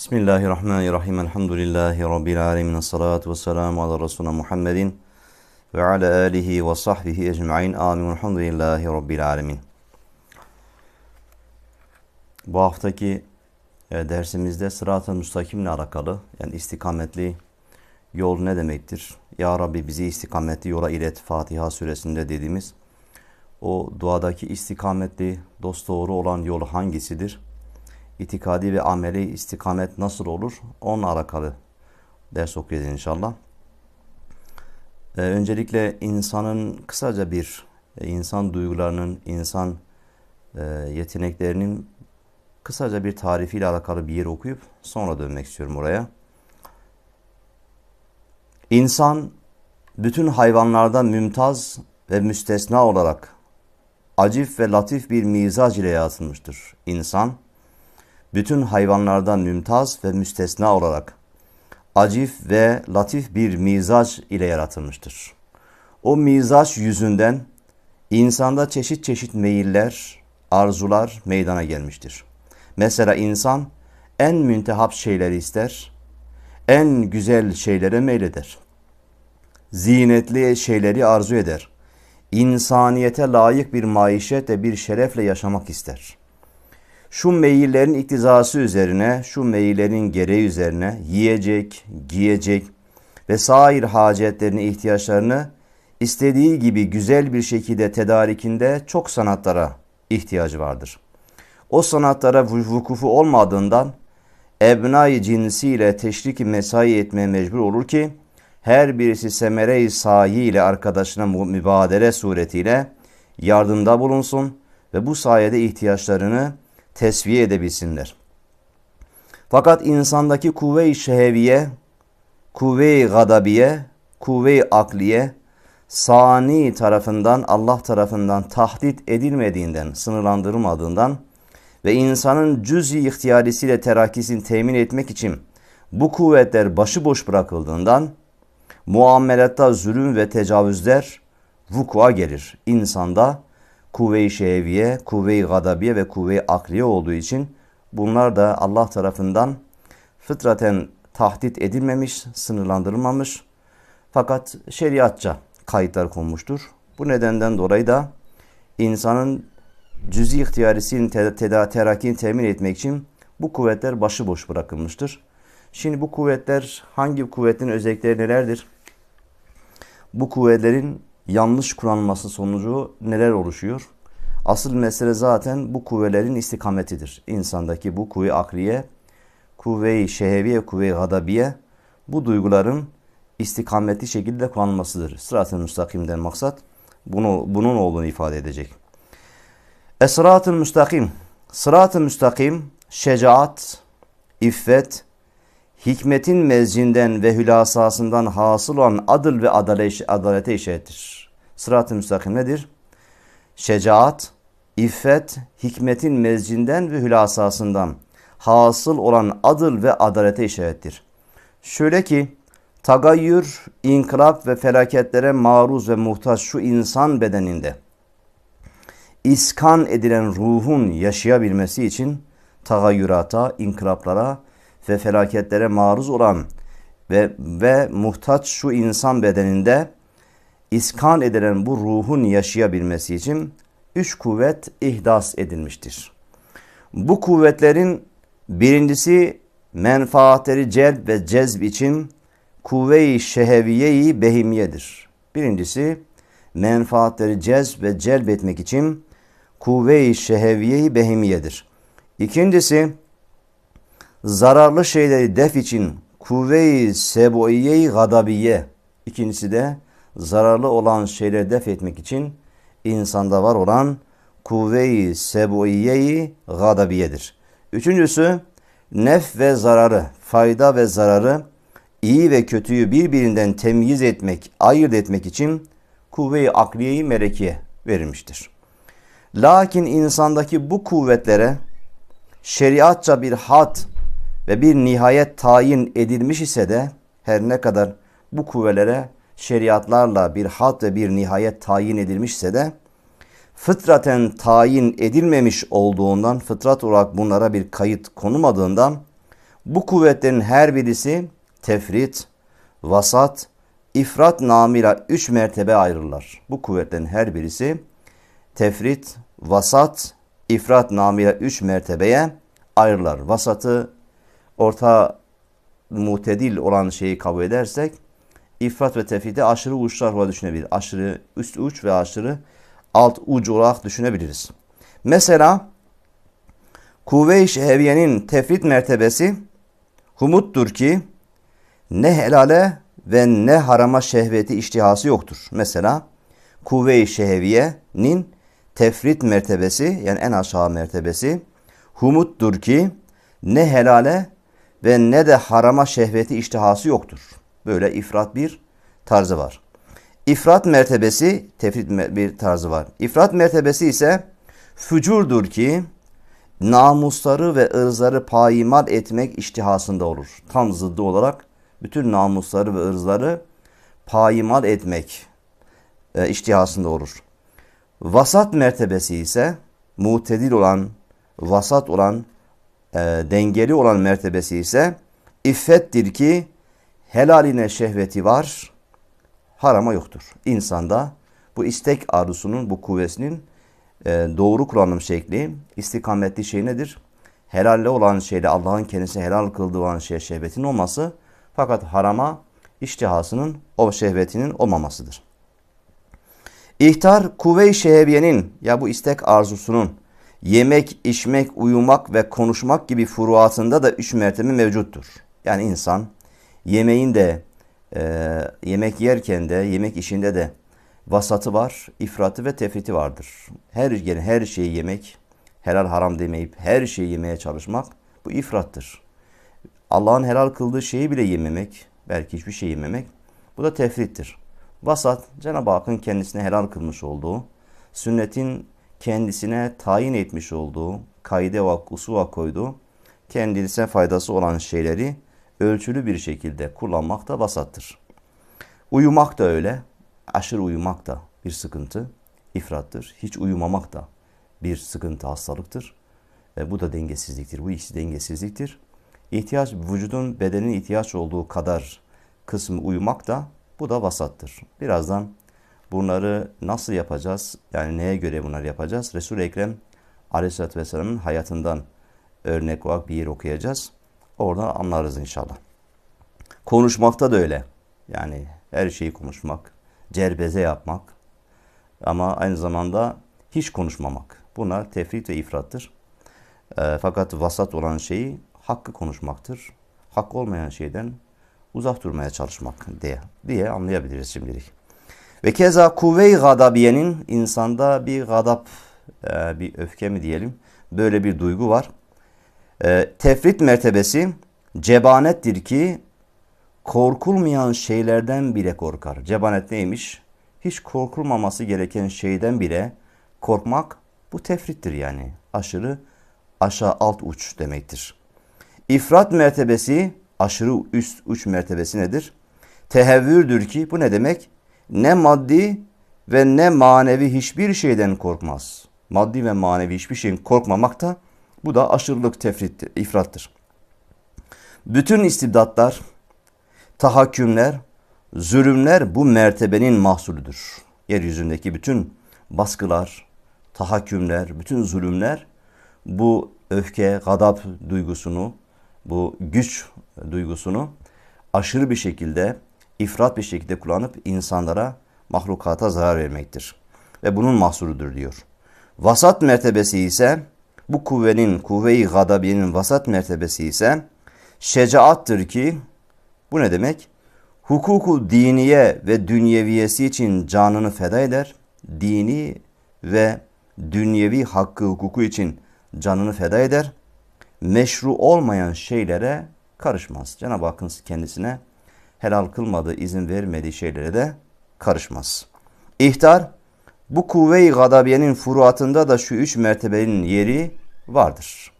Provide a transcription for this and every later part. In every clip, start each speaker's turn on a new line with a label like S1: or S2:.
S1: Bismillahirrahmanirrahim. Elhamdülillahi Rabbil alemin. Salatu ve selamu ala Resulüne Muhammedin ve ala alihi ve sahbihi ecma'in. Amin. Elhamdülillahi Rabbil alemin. Bu haftaki e, dersimizde sırat-ı müstakimle alakalı yani istikametli yol ne demektir? Ya Rabbi bizi istikametli yola ilet Fatiha suresinde dediğimiz o duadaki istikametli dosdoğru olan yol hangisidir? İtikadi ve ameli istikamet nasıl olur? Onunla alakalı ders okuyacağız inşallah. Ee, öncelikle insanın kısaca bir e, insan duygularının, insan e, yeteneklerinin kısaca bir tarifiyle alakalı bir yer okuyup sonra dönmek istiyorum oraya. İnsan bütün hayvanlardan mümtaz ve müstesna olarak acif ve latif bir mizac ile yaratılmıştır. İnsan bütün hayvanlardan mümtaz ve müstesna olarak acif ve latif bir mizaç ile yaratılmıştır. O mizaç yüzünden insanda çeşit çeşit meyiller, arzular meydana gelmiştir. Mesela insan en müntehap şeyleri ister, en güzel şeylere meyleder. Zinetli şeyleri arzu eder. İnsaniyete layık bir maişet ve bir şerefle yaşamak ister.'' Şu meyillerin iktizası üzerine, şu meyillerin gereği üzerine yiyecek, giyecek ve sair hacetlerini, ihtiyaçlarını istediği gibi güzel bir şekilde tedarikinde çok sanatlara ihtiyacı vardır. O sanatlara vukufu olmadığından ebnai cinsiyle teşrik mesai etmeye mecbur olur ki her birisi semere-i sahi ile arkadaşına mübadele suretiyle yardımda bulunsun ve bu sayede ihtiyaçlarını tesviye edebilsinler. Fakat insandaki kuvve-i şeheviye, kuvve-i gadabiye, kuvve-i akliye, sani tarafından Allah tarafından tahdit edilmediğinden, sınırlandırılmadığından ve insanın cüz-i ihtiyarisiyle terakkisini temin etmek için bu kuvvetler başıboş bırakıldığından muamelatta zulüm ve tecavüzler vukua gelir. İnsanda kuvve-i şehviye, kuvve-i gadabiye ve kuvve-i akliye olduğu için bunlar da Allah tarafından fıtraten tahdit edilmemiş, sınırlandırılmamış fakat şeriatça kayıtlar konmuştur. Bu nedenden dolayı da insanın cüzi ihtiyarisinin teda terakkini temin etmek için bu kuvvetler başıboş bırakılmıştır. Şimdi bu kuvvetler hangi kuvvetin özellikleri nelerdir? Bu kuvvetlerin yanlış kullanılması sonucu neler oluşuyor? Asıl mesele zaten bu kuvvelerin istikametidir. İnsandaki bu kuvve akliye, kuvve-i şeheviye, kuvve-i gadabiye bu duyguların istikametli şekilde kullanılmasıdır. Sırat-ı müstakimden maksat bunu, bunun olduğunu ifade edecek. Esrat-ı müstakim. Sırat-ı müstakim, şecaat, iffet, hikmetin mezcinden ve hülasasından hasıl olan adıl ve adalete işarettir. Sırat-ı müstakim nedir? Şecaat, iffet, hikmetin mezcinden ve hülasasından hasıl olan adıl ve adalete işarettir. Şöyle ki, tagayyür, inkılap ve felaketlere maruz ve muhtaç şu insan bedeninde iskan edilen ruhun yaşayabilmesi için tagayyürata, inkılaplara ve felaketlere maruz olan ve, ve muhtaç şu insan bedeninde iskan edilen bu ruhun yaşayabilmesi için üç kuvvet ihdas edilmiştir. Bu kuvvetlerin birincisi menfaatleri celb ve cezb için kuvve-i şeheviye-i behimiyedir. Birincisi menfaatleri cezb ve celb etmek için kuvve-i şeheviye-i behimiyedir. İkincisi zararlı şeyleri def için kuvve-i seboiye-i gadabiye. İkincisi de zararlı olan şeyleri def etmek için insanda var olan kuvve-i seboiye-i gadabiyedir. Üçüncüsü nef ve zararı, fayda ve zararı, iyi ve kötüyü birbirinden temyiz etmek, ayırt etmek için kuvve-i akliye-i melekiye verilmiştir. Lakin insandaki bu kuvvetlere şeriatça bir hat ve bir nihayet tayin edilmiş ise de her ne kadar bu kuvvelere şeriatlarla bir hat ve bir nihayet tayin edilmişse de fıtraten tayin edilmemiş olduğundan fıtrat olarak bunlara bir kayıt konulmadığından Bu kuvvetlerin her birisi tefrit, vasat, ifrat namıyla üç mertebe ayrılırlar. Bu kuvvetlerin her birisi tefrit, vasat, ifrat namıyla üç mertebeye ayrılırlar. Vasatı orta mutedil olan şeyi kabul edersek ifrat ve tefriti aşırı uçlar olarak düşünebiliriz. Aşırı üst uç ve aşırı alt uç olarak düşünebiliriz. Mesela kuvve-i şehviyenin tefrit mertebesi humuttur ki ne helale ve ne harama şehveti iştihası yoktur. Mesela kuvve-i şehviyenin tefrit mertebesi yani en aşağı mertebesi humuttur ki ne helale ve ne de harama şehveti iştihası yoktur. Böyle ifrat bir tarzı var. İfrat mertebesi tefrit bir tarzı var. İfrat mertebesi ise fücurdur ki namusları ve ırzları payimal etmek iştihasında olur. Tam zıddı olarak bütün namusları ve ırzları payimal etmek e, iştihasında olur. Vasat mertebesi ise mutedil olan, vasat olan, e, dengeli olan mertebesi ise iffettir ki helaline şehveti var, harama yoktur. İnsanda bu istek arzusunun, bu kuvvesinin e, doğru kullanım şekli, istikametli şey nedir? Helalle olan şeyle Allah'ın kendisine helal kıldığı olan şeye şehvetin olması fakat harama iştihasının o şehvetinin olmamasıdır. İhtar kuvve-i şehviyenin ya bu istek arzusunun yemek, içmek, uyumak ve konuşmak gibi furuatında da üç mertebe mevcuttur. Yani insan yemeğin de e, yemek yerken de yemek işinde de vasatı var, ifratı ve tefriti vardır. Her yani her şeyi yemek, helal haram demeyip her şeyi yemeye çalışmak bu ifrattır. Allah'ın helal kıldığı şeyi bile yememek, belki hiçbir şey yememek bu da tefrittir. Vasat Cenab-ı Hakk'ın kendisine helal kılmış olduğu, sünnetin kendisine tayin etmiş olduğu, kaide ve usuva koyduğu, kendisine faydası olan şeyleri ölçülü bir şekilde kullanmak da vasattır. Uyumak da öyle. Aşırı uyumak da bir sıkıntı, ifrattır. Hiç uyumamak da bir sıkıntı, hastalıktır. E, bu da dengesizliktir. Bu ikisi dengesizliktir. İhtiyaç, vücudun bedenin ihtiyaç olduğu kadar kısmı uyumak da bu da vasattır. Birazdan bunları nasıl yapacağız? Yani neye göre bunları yapacağız? Resul-i Ekrem Aleyhisselatü Vesselam'ın hayatından örnek olarak bir yer okuyacağız. Orada anlarız inşallah. Konuşmakta da öyle. Yani her şeyi konuşmak, cerbeze yapmak ama aynı zamanda hiç konuşmamak. Bunlar tefrit ve ifrattır. E, fakat vasat olan şeyi hakkı konuşmaktır. Hak olmayan şeyden uzak durmaya çalışmak diye, diye anlayabiliriz şimdilik. Ve keza kuvve-i gadabiyenin insanda bir gadap, e, bir öfke mi diyelim, böyle bir duygu var. E, tefrit mertebesi cebanettir ki korkulmayan şeylerden bile korkar. Cebanet neymiş? Hiç korkulmaması gereken şeyden bile korkmak bu tefrittir yani. Aşırı aşağı alt uç demektir. İfrat mertebesi aşırı üst uç mertebesi nedir? Tehevvürdür ki bu ne demek? Ne maddi ve ne manevi hiçbir şeyden korkmaz. Maddi ve manevi hiçbir şeyin korkmamak da bu da aşırılık tefrit, ifrattır. Bütün istibdatlar, tahakkümler, zulümler bu mertebenin mahsulüdür. Yeryüzündeki bütün baskılar, tahakkümler, bütün zulümler bu öfke, gadap duygusunu, bu güç duygusunu aşırı bir şekilde, ifrat bir şekilde kullanıp insanlara, mahlukata zarar vermektir. Ve bunun mahsuludur diyor. Vasat mertebesi ise bu kuvvenin, kuvve-i gadabiyenin vasat mertebesi ise şecaattır ki bu ne demek? Hukuku diniye ve dünyeviyesi için canını feda eder. Dini ve dünyevi hakkı hukuku için canını feda eder. Meşru olmayan şeylere karışmaz. Cenab-ı Hakk'ın kendisine helal kılmadığı, izin vermediği şeylere de karışmaz. İhtar, bu kuvve-i gadabiyenin furuatında da şu üç mertebenin yeri vardır.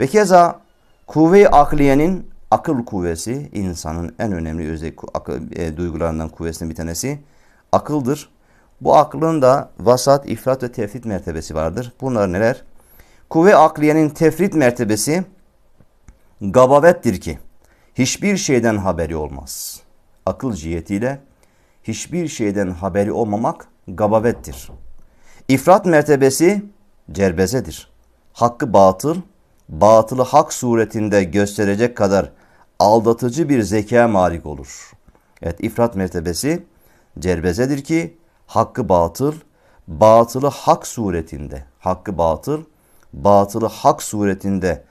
S1: Ve keza kuvve-i akliyenin akıl kuvvesi insanın en önemli özellik e, duygularından kuvvesinden bir tanesi akıldır. Bu aklın da vasat, ifrat ve tefrit mertebesi vardır. Bunlar neler? Kuvve akliyenin tefrit mertebesi gabavettir ki hiçbir şeyden haberi olmaz. Akıl cihetiyle hiçbir şeyden haberi olmamak gabavettir. İfrat mertebesi cerbezedir. Hakkı batıl, batılı hak suretinde gösterecek kadar aldatıcı bir zeka malik olur. Evet ifrat mertebesi cerbezedir ki hakkı batıl, batılı hak suretinde, hakkı batıl, batılı hak suretinde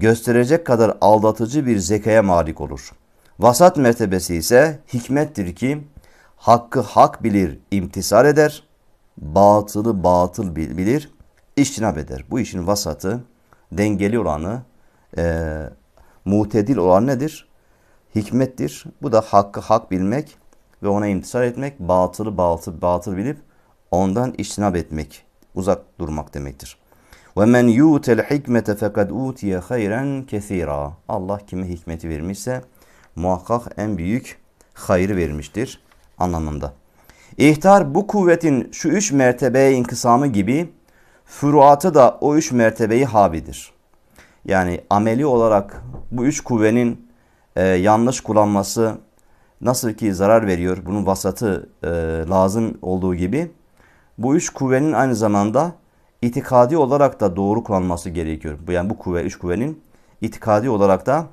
S1: gösterecek kadar aldatıcı bir zekaya malik olur. Vasat mertebesi ise hikmettir ki hakkı hak bilir, imtisal eder, batılı batıl bilir, iştinab eder. Bu işin vasatı, dengeli olanı, e, mutedil olan nedir? Hikmettir. Bu da hakkı hak bilmek ve ona imtisal etmek, batılı batıl, batıl bilip ondan iştinab etmek, uzak durmak demektir. Ve men yu'tel hikmete fekad utiye hayran kesira. Allah kime hikmeti vermişse muhakkak en büyük hayrı vermiştir anlamında. İhtar bu kuvvetin şu üç mertebeye inkısamı gibi furuatı da o üç mertebeyi habidir. Yani ameli olarak bu üç kuvvenin e, yanlış kullanması nasıl ki zarar veriyor, bunun vasatı e, lazım olduğu gibi bu üç kuvvenin aynı zamanda itikadi olarak da doğru kullanması gerekiyor. Yani bu kuvve, üç kuvvenin itikadi olarak da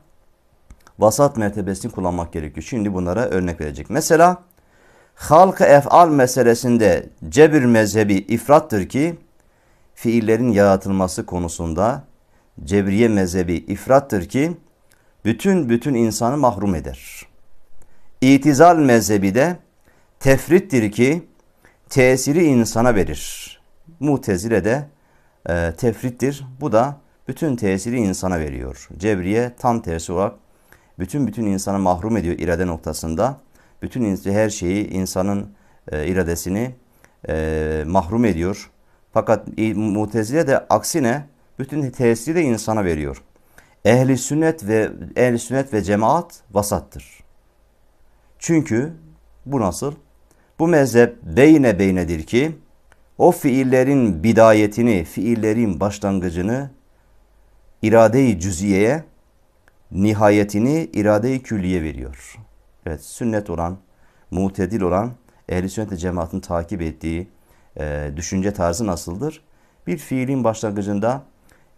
S1: vasat mertebesini kullanmak gerekiyor. Şimdi bunlara örnek verecek. Mesela halk efal meselesinde cebir mezhebi ifrattır ki fiillerin yaratılması konusunda cebriye mezhebi ifrattır ki bütün bütün insanı mahrum eder. İtizal mezhebi de tefrittir ki tesiri insana verir. Mutezile de e, tefrittir. Bu da bütün tesiri insana veriyor. Cebriye tam tersi olarak bütün bütün insanı mahrum ediyor irade noktasında. Bütün her şeyi insanın e, iradesini e, mahrum ediyor. Fakat Mutezile de aksine bütün tesiri de insana veriyor. Ehli sünnet ve ehli sünnet ve cemaat vasattır. Çünkü bu nasıl? Bu mezhep beyne beynedir ki o fiillerin bidayetini, fiillerin başlangıcını irade-i cüziyeye, nihayetini irade-i külliye veriyor. Evet sünnet olan, mutedil olan, ehli sünnet cemaatin takip ettiği e, düşünce tarzı nasıldır? Bir fiilin başlangıcında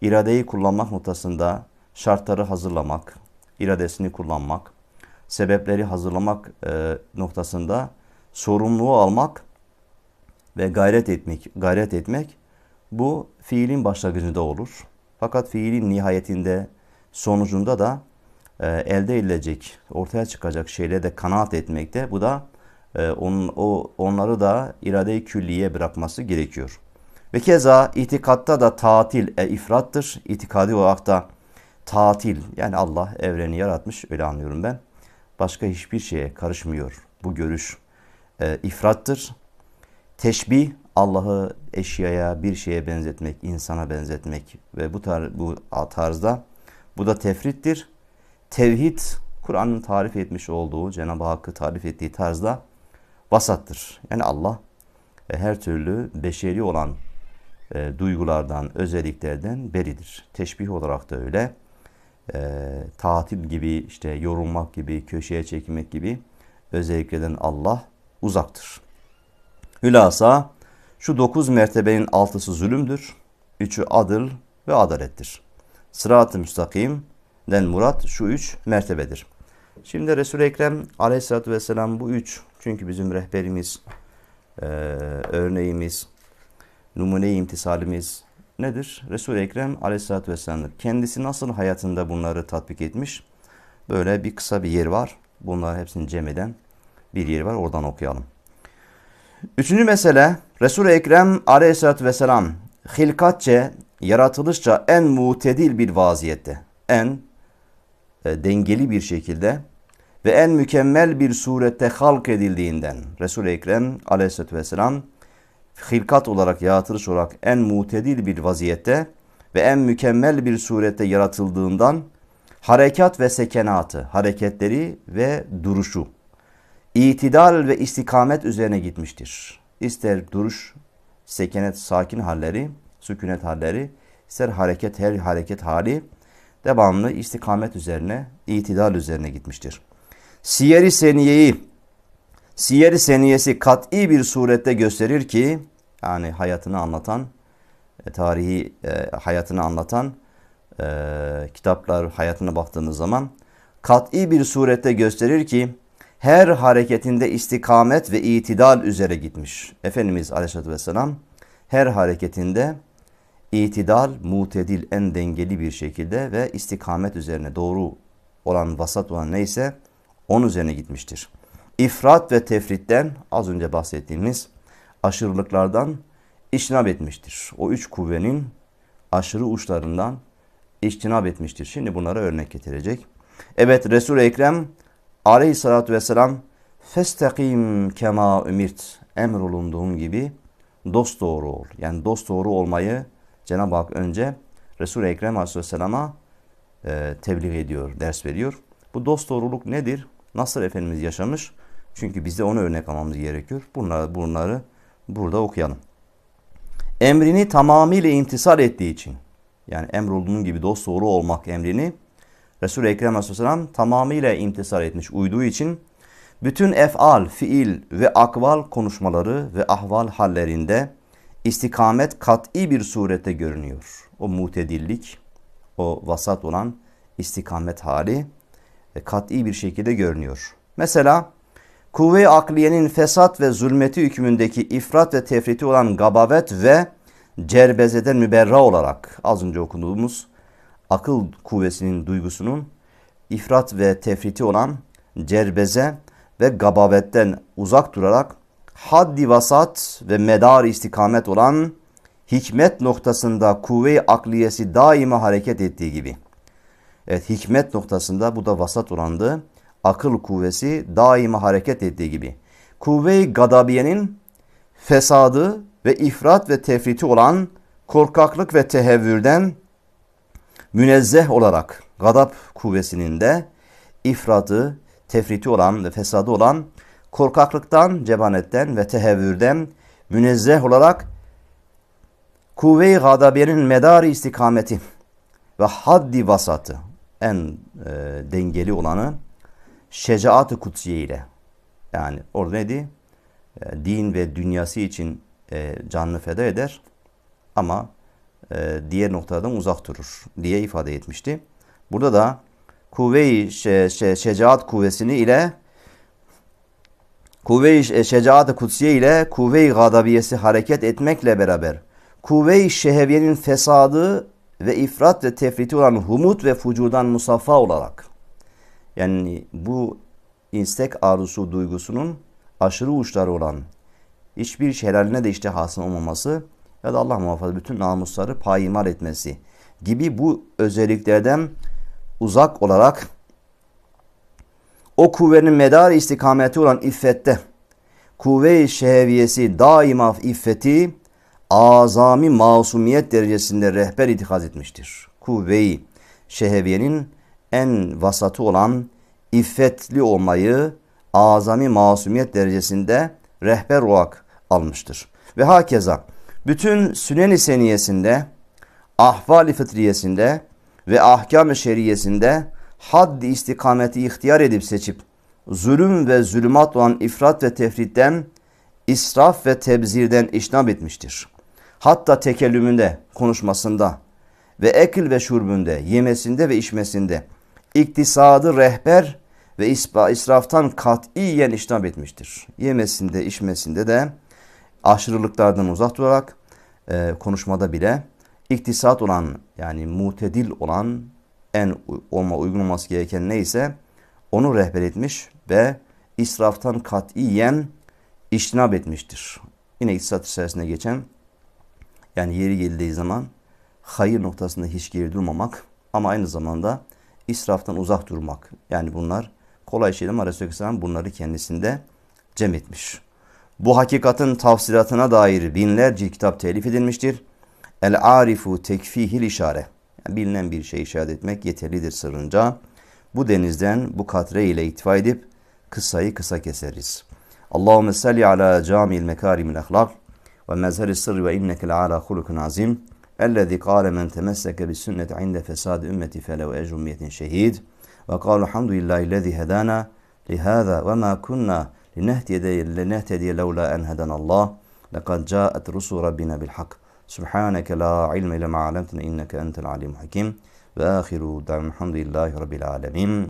S1: iradeyi kullanmak noktasında şartları hazırlamak, iradesini kullanmak, sebepleri hazırlamak e, noktasında sorumluluğu almak ve gayret etmek, gayret etmek bu fiilin başlangıcında olur. Fakat fiilin nihayetinde, sonucunda da e, elde edilecek, ortaya çıkacak şeyle de kanaat etmekte. Bu da e, on, o onları da irade-i külliye bırakması gerekiyor. Ve keza itikatta da tatil e, ifrattır. İtikadi olarak da tatil yani Allah evreni yaratmış öyle anlıyorum ben. Başka hiçbir şeye karışmıyor. Bu görüş e, ifrattır. Teşbih Allah'ı eşyaya, bir şeye benzetmek, insana benzetmek ve bu tar bu tarzda bu da tefrittir. Tevhid Kur'an'ın tarif etmiş olduğu, Cenab-ı Hakk'ı tarif ettiği tarzda vasattır. Yani Allah her türlü beşeri olan e, duygulardan, özelliklerden beridir. Teşbih olarak da öyle. E, tatil gibi, işte yorulmak gibi, köşeye çekmek gibi özelliklerden Allah uzaktır. Hülasa şu dokuz mertebenin altısı zulümdür, üçü adıl ve adalettir. Sırat-ı müstakimden murat şu üç mertebedir. Şimdi Resul-i Ekrem aleyhissalatü vesselam bu üç çünkü bizim rehberimiz, e, örneğimiz, numune-i imtisalimiz nedir? Resul-i Ekrem aleyhissalatü vesselam'dır. Kendisi nasıl hayatında bunları tatbik etmiş? Böyle bir kısa bir yer var. Bunlar hepsini cem eden bir yer var. Oradan okuyalım. Üçüncü mesele Resul-i Ekrem aleyhissalatü vesselam hilkatçe, yaratılışça en mutedil bir vaziyette, en e, dengeli bir şekilde ve en mükemmel bir surette halk edildiğinden Resul-i Ekrem aleyhissalatü vesselam hilkat olarak, yaratılış olarak en mutedil bir vaziyette ve en mükemmel bir surette yaratıldığından harekat ve sekenatı, hareketleri ve duruşu itidal ve istikamet üzerine gitmiştir. İster duruş, sekenet, sakin halleri, sükunet halleri, ister hareket, her hareket hali devamlı istikamet üzerine, itidal üzerine gitmiştir. Siyer-i Seniye'yi, Siyer-i Seniyesi kat'i bir surette gösterir ki, yani hayatını anlatan, e, tarihi e, hayatını anlatan e, kitaplar hayatına baktığımız zaman, kat'i bir surette gösterir ki, her hareketinde istikamet ve itidal üzere gitmiş. Efendimiz Aleyhisselatü Vesselam her hareketinde itidal, mutedil, en dengeli bir şekilde ve istikamet üzerine doğru olan, vasat olan neyse onun üzerine gitmiştir. İfrat ve tefritten az önce bahsettiğimiz aşırılıklardan iştinab etmiştir. O üç kuvvenin aşırı uçlarından iştinab etmiştir. Şimdi bunlara örnek getirecek. Evet Resul-i Ekrem aleyhissalatü vesselam festekim kema ümirt emrolunduğun gibi dost doğru ol. Yani dost doğru olmayı Cenab-ı Hak önce Resul-i Ekrem aleyhisselama e, tebliğ ediyor, ders veriyor. Bu dost doğruluk nedir? Nasıl Efendimiz yaşamış? Çünkü biz de onu örnek almamız gerekiyor. Bunları, bunları burada okuyalım. Emrini tamamıyla imtisal ettiği için yani emrolunduğun gibi dost doğru olmak emrini Resul-i Ekrem Aleyhisselam tamamıyla imtisal etmiş, uyduğu için bütün efal, fiil ve akval konuşmaları ve ahval hallerinde istikamet kat'i bir surette görünüyor. O mutedillik, o vasat olan istikamet hali kat'i bir şekilde görünüyor. Mesela kuvve-i akliyenin fesat ve zulmeti hükmündeki ifrat ve tefriti olan gabavet ve cerbezeden müberra olarak az önce okuduğumuz akıl kuvvesinin duygusunun ifrat ve tefriti olan cerbeze ve gabavetten uzak durarak haddi vasat ve medar istikamet olan hikmet noktasında kuvve-i akliyesi daima hareket ettiği gibi. Evet hikmet noktasında bu da vasat olandı. Akıl kuvvesi daima hareket ettiği gibi. Kuvve-i gadabiyenin fesadı ve ifrat ve tefriti olan korkaklık ve tehevvürden münezzeh olarak gadap kuvvesinin de ifradı, tefriti olan ve fesadı olan korkaklıktan, cebanetten ve tehevvürden münezzeh olarak kuvve-i gadabiyenin medarı istikameti ve haddi vasatı en e, dengeli olanı şecaat-ı kutsiye ile yani orada neydi? E, din ve dünyası için e, canını feda eder ama e, diğer noktadan uzak durur diye ifade etmişti. Burada da kuvve-i şe, şe, şecaat kuvvesini ile kuvve-i şecaat-ı kutsiye ile kuvve-i gadabiyesi hareket etmekle beraber kuvve-i şeheviyenin fesadı ve ifrat ve tefriti olan humut ve fucurdan musaffa olarak yani bu instek arzusu duygusunun aşırı uçları olan hiçbir şelaline de işte hasım olmaması ya da Allah muhafaza bütün namusları payimal etmesi gibi bu özelliklerden uzak olarak o kuvvenin medar istikameti olan iffette kuvve-i şeheviyesi daima iffeti azami masumiyet derecesinde rehber itikaz etmiştir. Kuvve-i şeheviyenin en vasatı olan iffetli olmayı azami masumiyet derecesinde rehber olarak almıştır. Ve hakeza bütün sünen-i seniyesinde, ahval-i fıtriyesinde ve ahkam-ı şeriyesinde haddi istikameti ihtiyar edip seçip zulüm ve zulümat olan ifrat ve tefritten, israf ve tebzirden işnab etmiştir. Hatta tekellümünde, konuşmasında ve ekil ve şurbünde, yemesinde ve içmesinde iktisadı rehber ve israftan katiyen işnab etmiştir. Yemesinde, içmesinde de aşırılıklardan uzak durarak e, konuşmada bile iktisat olan yani mutedil olan en olma uygun olması gereken neyse onu rehber etmiş ve israftan katiyen iştinab etmiştir. Yine iktisat içerisinde geçen yani yeri geldiği zaman hayır noktasında hiç geri durmamak ama aynı zamanda israftan uzak durmak. Yani bunlar kolay şeyler ama Resulü bunları kendisinde cem etmiş. Bu hakikatin tafsilatına dair binlerce kitap telif edilmiştir. El-Arifu tekfihil işare. Yani bilinen bir şey işaret etmek yeterlidir sırrınca. Bu denizden bu katre ile itfa edip kısayı kısa keseriz. Allahümme salli ala camil mekarimil ahlak ve mezheri sırrı ve inneke ala hulukun azim. Ellezî kâle men temesseke bis sünneti inde fesad ümmeti felev ecrü şehid. Ve kâlu hamdülillâhi lezî hedâna lihâzâ ve mâ kunnâ لنهتدي, لنهتدي لولا أن هدانا الله. لقد جاءت رسل ربنا بالحق. سبحانك لا علم إلا ما علمتنا إنك أنت العليم الحكيم. وآخر دعوة الحمد لله رب العالمين.